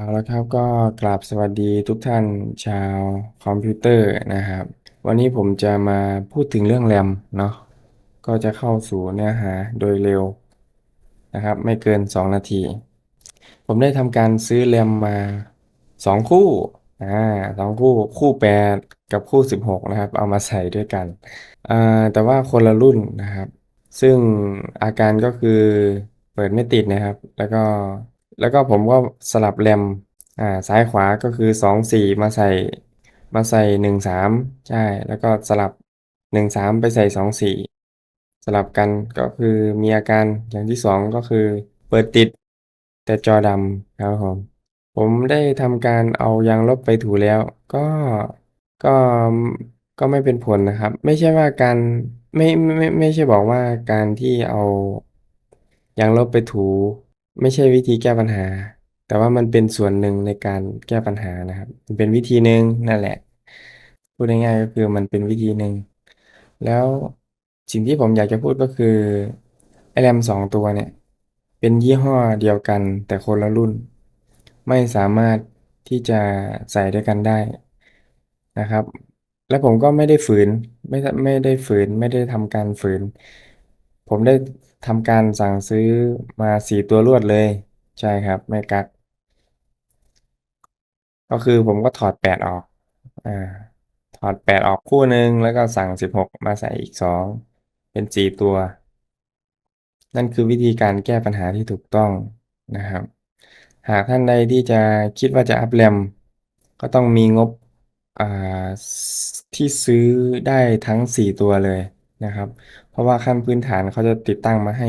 เอาละครับก็กราบสวัสดีทุกท่านชาวคอมพิวเตอร์นะครับ วันนี้ผมจะมาพูดถึงเรื่องแรมเนาะก็จะเข้าสู่เนื้อหาโดยเร็วนะครับ ไม่เกิน 2 นาที ผมได้ทำการซื้อแรมมา 2 คู่อ่าสองคู่คู่แปดกับคู่ 16 นะครับ เอามาใส่ด้วยกันอ่าแต่ว่าคนละรุ่นนะครับ ซึ่งอาการก็คือเปิดไม่ติดนะครับ แล้วก็ แล้วก็ผมก็สลับแรมอ่าซ้ายขวาก็คือสองสี่มาใส่มาใส่หนึ่งสามใช่ แล้วก็สลับหนึ่งสามไปใส่สองสี่สลับกันก็คือมีอาการอย่างที่สองก็คือเปิดติดแต่จอดำครับผมผมได้ทำการเอายางลบไปถูแล้ว ก็ก็ก็ไม่เป็นผลนะครับ ไม่ใช่ว่าการไม่ไม่ไม่ไม่ใช่บอกว่าการที่เอายางลบไปถู ไม่ใช่วิธีแก้ปัญหา แต่ว่ามันเป็นส่วนหนึ่งในการแก้ปัญหานะครับ มันเป็นวิธีหนึ่งนั่นแหละ พูดง่ายๆก็คือมันเป็นวิธีหนึ่ง แล้วสิ่งที่ผมอยากจะพูดก็คือไอแรมสองตัวเนี่ย เป็นยี่ห้อเดียวกันแต่คนละรุ่น ไม่สามารถที่จะใส่ด้วยกันได้นะครับ และผมก็ไม่ได้ฝืน ไม่ได้ไม่ได้ฝืน ไม่ได้ทำการฝืน ผมได้ทำการสั่งซื้อมาสี่ตัวรวดเลย ใช่ครับ ไม่กัก ก็คือผมก็ถอดแปดออกอ่าถอดแปดออกคู่หนึ่งแล้วก็สั่งสิบหกมาใส่อีกสองเป็นสี่ตัว นั่นคือวิธีการแก้ปัญหาที่ถูกต้องนะครับ หากท่านใดที่จะคิดว่าจะอัพแรมก็ต้องมีงบอ่าที่ซื้อได้ทั้ง4ตัวเลย นะครับ เพราะว่าขั้นพื้นฐานเขาจะติดตั้งมาให้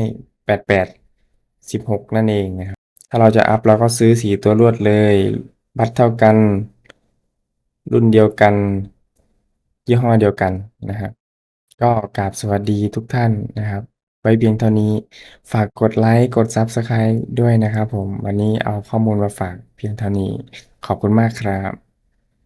88 16 นั่นเองนะครับ ถ้าเราจะอัพเราก็ซื้อ4ตัวรวดเลยบัตรเท่ากัน รุ่นเดียวกัน ยี่ห้อเดียวกันนะครับก็กราบสวัสดีทุกท่านนะครับ ไว้เพียงเท่านี้ฝากกดไลค์กด Subscribe ด้วยนะครับผม วันนี้เอาข้อมูลมาฝากเพียงเท่านี้ ขอบคุณมากครับ